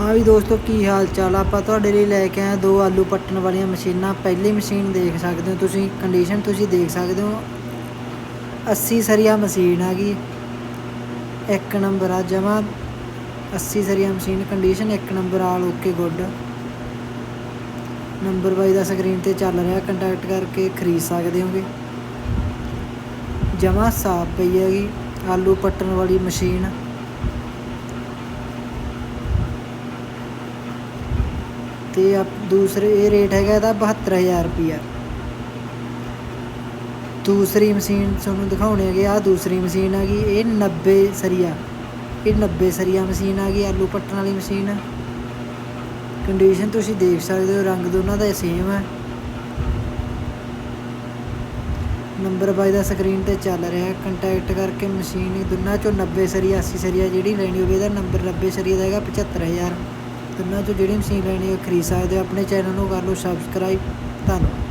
ਹਾਂ ਵੀ ਦੋਸਤੋ, ਕੀ ਹਾਲ ਚਾਲ ਆਪਾਂ ਤੁਹਾਡੇ ਲਈ ਲੈ ਕੇ ਆਏ ਦੋ ਆਲੂ ਪੱਟਣ ਵਾਲੀਆਂ ਮਸ਼ੀਨਾਂ। ਪਹਿਲੀ ਮਸ਼ੀਨ ਦੇਖ ਸਕਦੇ ਹੋ ਤੁਸੀਂ ਕੰਡੀਸ਼ਨ ਤੁਸੀਂ ਦੇਖ ਸਕਦੇ ਹੋ। 80 ਸਰੀਆ ਮਸ਼ੀਨ ਆ ਗਈ। ਇੱਕ ਨੰਬਰ ਆ ਜਮਾ। 80 ਸਰੀਆ ਮਸ਼ੀਨ ਕੰਡੀਸ਼ਨ ਇੱਕ number all okay good number ਬਾਈ ਦਾ ਸਕਰੀਨ ਤੇ ਚੱਲ ਰਿਹਾ ਕੰਟੈਕਟ ਕਰਕੇ ਖਰੀਦ ਸਕਦੇ ਹੋਗੇ। ਜਮਾ ਸਾਫ਼ ਪਈ ਹੈਗੀ, ਆਲੂ ਪੱਟਣ ਵਾਲੀ ਮਸ਼ੀਨ। ਤੇ ਆ ਦੂਸਰੇ, ਇਹ ਰੇਟ ਹੈਗਾ ਇਹਦਾ 72000 ਰੁਪਿਆ ਦੂਸਰੀ ਮਸ਼ੀਨ ਤੁਹਾਨੂੰ ਦਿਖਾਉਣੇ ਹੈਗੇ ਆ ਦੂਸਰੀ ਮਸ਼ੀਨ ਆ ਗਈ ਇਹ 90 ਸਰੀਆ। ਇਹ 90 ਸਰੀਆ ਮਸ਼ੀਨ ਆ ਗਈ ਆਲੂ ਪੱਟਣ ਵਾਲੀ ਮਸ਼ੀਨ ਕੰਡੀਸ਼ਨ ਤੁਸੀਂ ਦੇਖ ਸਕਦੇ ਹੋ, ਰੰਗ ਦੋਨਾਂ ਦਾ ਸੇਮ ਹੈ ਨੰਬਰ ਬਾਈ ਦਾ ਸਕਰੀਨ ਤੇ ਚੱਲ ਰਿਹਾ ਕੰਟੈਕਟ ਕਰਕੇ ਮਸ਼ੀਨ ਦੋਨਾਂ ਚੋਂ 90 ਸਰੀਆ 80 ਸਰੀਆ ਜਿਹੜੀ ਲੈਣੀ ਹੋਵੇ, ਇਹਦਾ ਨੰਬਰ 90 ਸਰੀਆ ਦਾ ਹੈਗਾ 75000 ਦੋਨਾਂ ਚੋਂ ਜਿਹੜੀ ਮਸ਼ੀਨ ਲੈਣੀ ਹੈ, ਖਰੀਦ ਸਕਦੇ ਹੋ, ਆਪਣੇ ਚੈਨਲ ਨੂੰ ਕਰ ਲਓ ਸਬਸਕ੍ਰਾਈਬ ਧੰਨਵਾਦ।